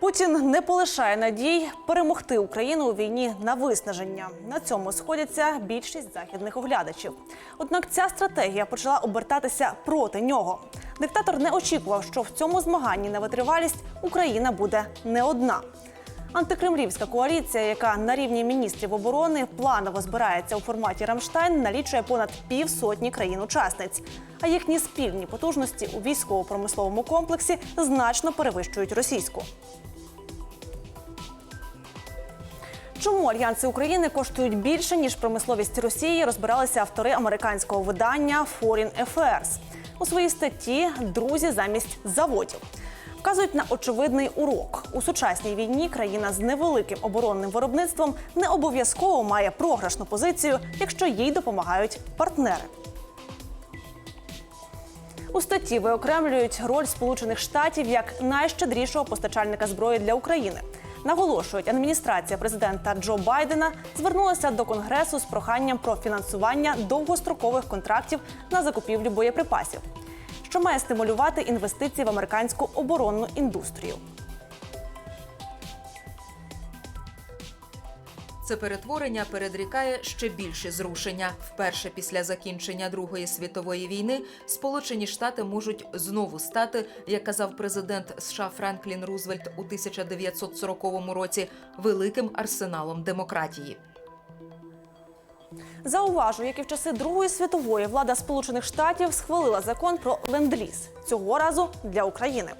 Путін не полишає надій перемогти Україну у війні на виснаження. На цьому сходяться більшість західних оглядачів. Однак ця стратегія почала обертатися проти нього. Диктатор не очікував, що в цьому змаганні на витривалість Україна буде не одна. Антикремлівська коаліція, яка на рівні міністрів оборони планово збирається у форматі Рамштайн, налічує понад півсотні країн-учасниць. А їхні спільні потужності у військово-промисловому комплексі значно перевищують російську. Чому альянси України коштують більше ніж промисловість Росії? Розбиралися автори американського видання Foreign Affairs. у своїй статті Друзі замість заводів. Вказують на очевидний урок у сучасній війні. Країна з невеликим оборонним виробництвом не обов'язково має програшну позицію, якщо їй допомагають партнери. У статті виокремлюють роль Сполучених Штатів як найщедрішого постачальника зброї для України. Наголошують, адміністрація президента Джо Байдена звернулася до конгресу з проханням про фінансування довгострокових контрактів на закупівлю боєприпасів, що має стимулювати інвестиції в американську оборонну індустрію. Це перетворення передрікає ще більші зрушення. Вперше після закінчення Другої світової війни Сполучені Штати можуть знову стати, як казав президент США Франклін Рузвельт у 1940 році, великим арсеналом демократії. Зауважу, як і в часи Другої світової влада Сполучених Штатів схвалила закон про ленд-ліз цього разу для України.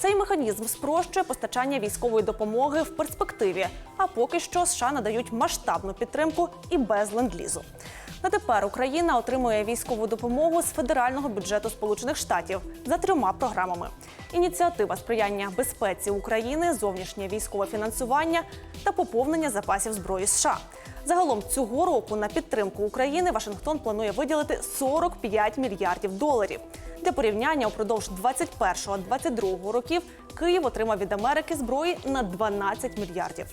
Цей механізм спрощує постачання військової допомоги в перспективі. А поки що США надають масштабну підтримку і без ленд-лізу. На тепер Україна отримує військову допомогу з федерального бюджету Сполучених Штатів за трьома програмами: ініціатива сприяння безпеці України, зовнішнє військове фінансування та поповнення запасів зброї США. Загалом цього року на підтримку України Вашингтон планує виділити 45 мільярдів доларів. Для порівняння упродовж 21-22 років Київ отримав від Америки зброї на 12 мільярдів.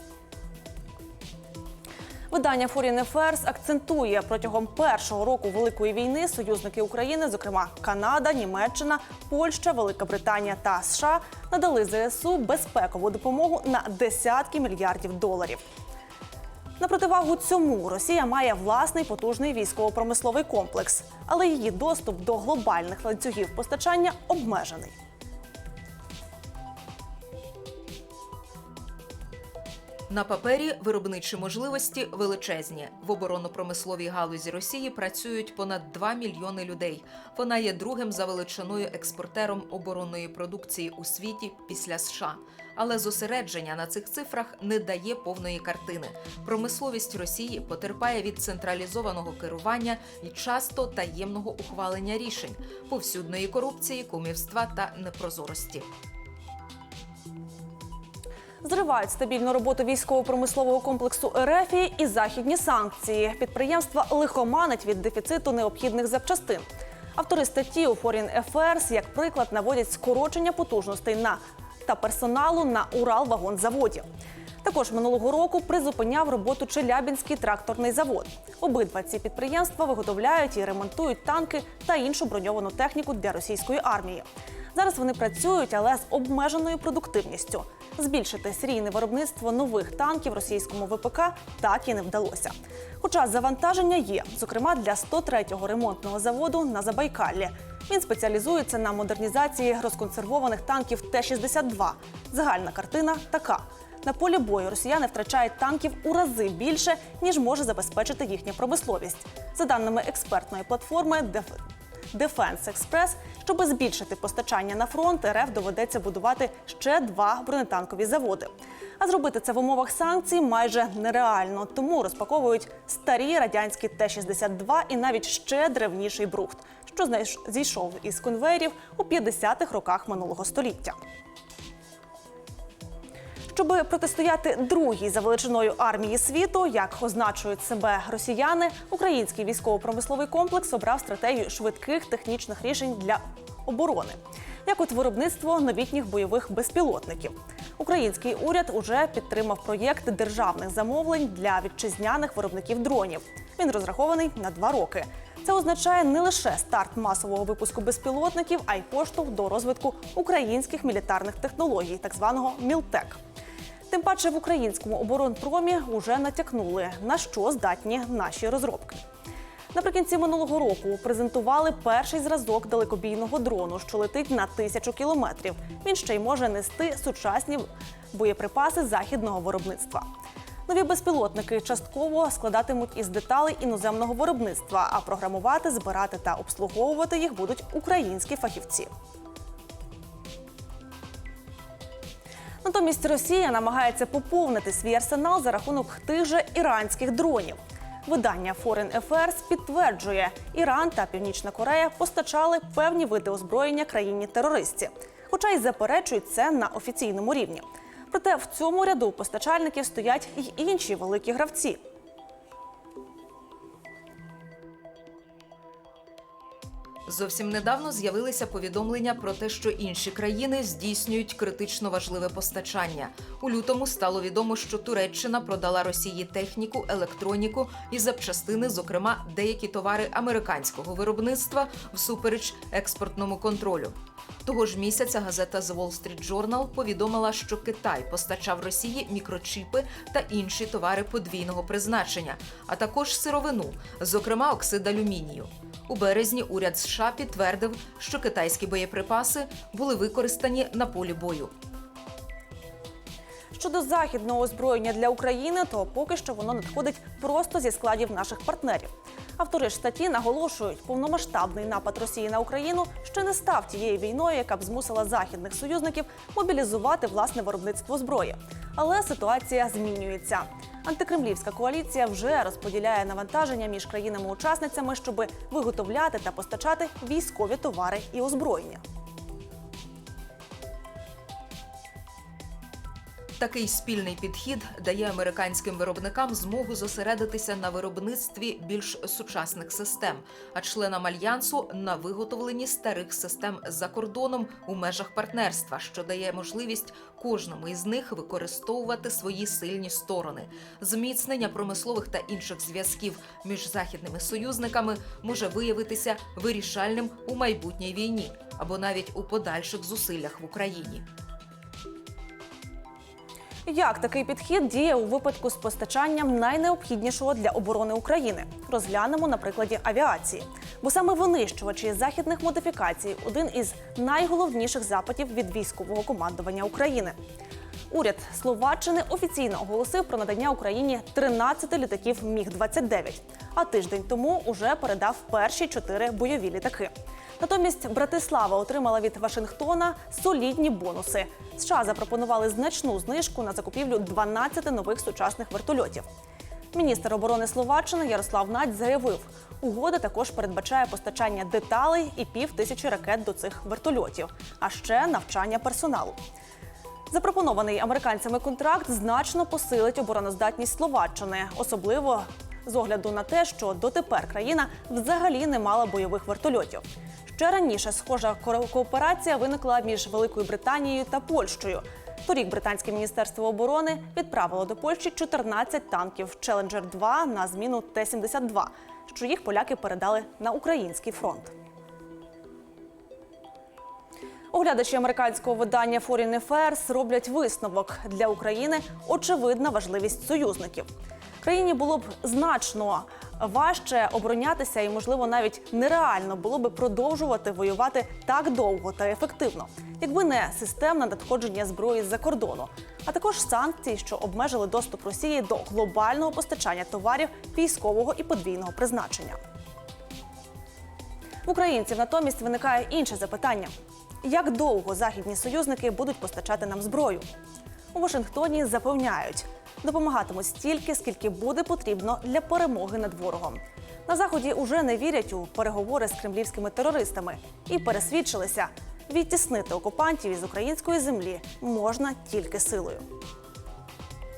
Видання Foreign Affairs акцентує протягом першого року великої війни союзники України, зокрема Канада, Німеччина, Польща, Велика Британія та США, надали ЗСУ безпекову допомогу на десятки мільярдів доларів. На противагу цьому Росія має власний потужний військово-промисловий комплекс, але її доступ до глобальних ланцюгів постачання обмежений. На папері виробничі можливості величезні. В оборонно-промисловій галузі Росії працюють понад 2 мільйони людей. Вона є другим за величиною експортером оборонної продукції у світі після США. Але зосередження на цих цифрах не дає повної картини. Промисловість Росії потерпає від централізованого керування і часто таємного ухвалення рішень, повсюдної корупції, кумівства та непрозорості. Зривають стабільну роботу військово-промислового комплексу РФ і західні санкції. Підприємства лихоманить від дефіциту необхідних запчастин. Автори статті у Foreign Affairs, як приклад, наводять скорочення потужностей на та персоналу на Уралвагонзаводі. Також минулого року призупиняв роботу Челябінський тракторний завод. Обидва ці підприємства виготовляють і ремонтують танки та іншу броньовану техніку для російської армії. Зараз вони працюють, але з обмеженою продуктивністю. Збільшити серійне виробництво нових танків російському ВПК так і не вдалося. Хоча завантаження є, зокрема для 103-го ремонтного заводу на Забайкаллі. Він спеціалізується на модернізації розконсервованих танків Т-62. Загальна картина така. На полі бою росіяни втрачають танків у рази більше, ніж може забезпечити їхня промисловість. За даними експертної платформи Деф- Експрес. Щоб збільшити постачання на фронт, РФ доведеться будувати ще два бронетанкові заводи. А зробити це в умовах санкцій майже нереально, тому розпаковують старі радянські Т-62 і навіть ще древніший брухт, що зійшов із конвейерів у 50-х роках минулого століття. Щоб протистояти другій за величиною армії світу, як означують себе росіяни, український військово-промисловий комплекс обрав стратегію швидких технічних рішень для оборони, як от виробництво новітніх бойових безпілотників. Український уряд уже підтримав проєкт державних замовлень для вітчизняних виробників дронів. Він розрахований на два роки. Це означає не лише старт масового випуску безпілотників, а й поштовх до розвитку українських мілітарних технологій, так званого Мілтек. Паче в українському оборонпромі уже натякнули, на що здатні наші розробки. Наприкінці минулого року презентували перший зразок далекобійного дрону, що летить на тисячу кілометрів. Він ще й може нести сучасні боєприпаси західного виробництва. Нові безпілотники частково складатимуть із деталей іноземного виробництва, а програмувати, збирати та обслуговувати їх будуть українські фахівці. Натомість Росія намагається поповнити свій арсенал за рахунок тих же іранських дронів. Видання Foreign Affairs підтверджує, Іран та Північна Корея постачали певні види озброєння країні терористів, хоча й заперечують це на офіційному рівні. Проте в цьому ряду постачальників стоять й інші великі гравці. Зовсім недавно з'явилися повідомлення про те, що інші країни здійснюють критично важливе постачання. У лютому стало відомо, що Туреччина продала Росії техніку, електроніку і запчастини, зокрема деякі товари американського виробництва, всупереч експортному контролю. Того ж місяця газета The Wall Street Journal повідомила, що Китай постачав Росії мікрочіпи та інші товари подвійного призначення, а також сировину, зокрема оксид алюмінію. У березні уряд США підтвердив, що китайські боєприпаси були використані на полі бою. Щодо західного озброєння для України, то поки що воно надходить просто зі складів наших партнерів. Автори ж статті наголошують, повномасштабний напад Росії на Україну ще не став тією війною, яка б змусила західних союзників мобілізувати власне виробництво зброї. Але ситуація змінюється. Антикремлівська коаліція вже розподіляє навантаження між країнами-учасницями, щоб виготовляти та постачати військові товари і озброєння. Такий спільний підхід дає американським виробникам змогу зосередитися на виробництві більш сучасних систем, а членам альянсу на виготовленні старих систем за кордоном у межах партнерства, що дає можливість кожному із них використовувати свої сильні сторони. Зміцнення промислових та інших зв'язків між західними союзниками може виявитися вирішальним у майбутній війні або навіть у подальших зусиллях в Україні. Як такий підхід діє у випадку з постачанням найнеобхіднішого для оборони України? Розглянемо на прикладі авіації. Бо саме винищувачі західних модифікацій один із найголовніших запитів від військового командування України. Уряд Словаччини офіційно оголосив про надання Україні 13 літаків Міг 29 а тиждень тому уже передав перші чотири бойові літаки. Натомість Братислава отримала від Вашингтона солідні бонуси. США запропонували значну знижку на закупівлю 12 нових сучасних вертольотів. Міністр оборони Словаччини Ярослав Надь заявив, угода також передбачає постачання деталей і пів тисячі ракет до цих вертольотів, а ще навчання персоналу. Запропонований американцями контракт значно посилить обороноздатність Словаччини, особливо з огляду на те, що дотепер країна взагалі не мала бойових вертольотів. Ще раніше схожа ко- кооперація виникла між Великою Британією та Польщею. Торік британське міністерство оборони відправило до Польщі 14 танків Challenger 2 на зміну Т-72, що їх поляки передали на український фронт. Оглядачі американського видання Foreign Affairs роблять висновок для України очевидна важливість союзників. Країні було б значно важче оборонятися, і можливо навіть нереально було б продовжувати воювати так довго та ефективно, якби не системне надходження зброї з-за кордону, а також санкції, що обмежили доступ Росії до глобального постачання товарів військового і подвійного призначення. В українців натомість виникає інше запитання: як довго західні союзники будуть постачати нам зброю? У Вашингтоні запевняють, допомагатимуть стільки, скільки буде потрібно для перемоги над ворогом. На заході уже не вірять у переговори з кремлівськими терористами і пересвідчилися, відтіснити окупантів із української землі можна тільки силою.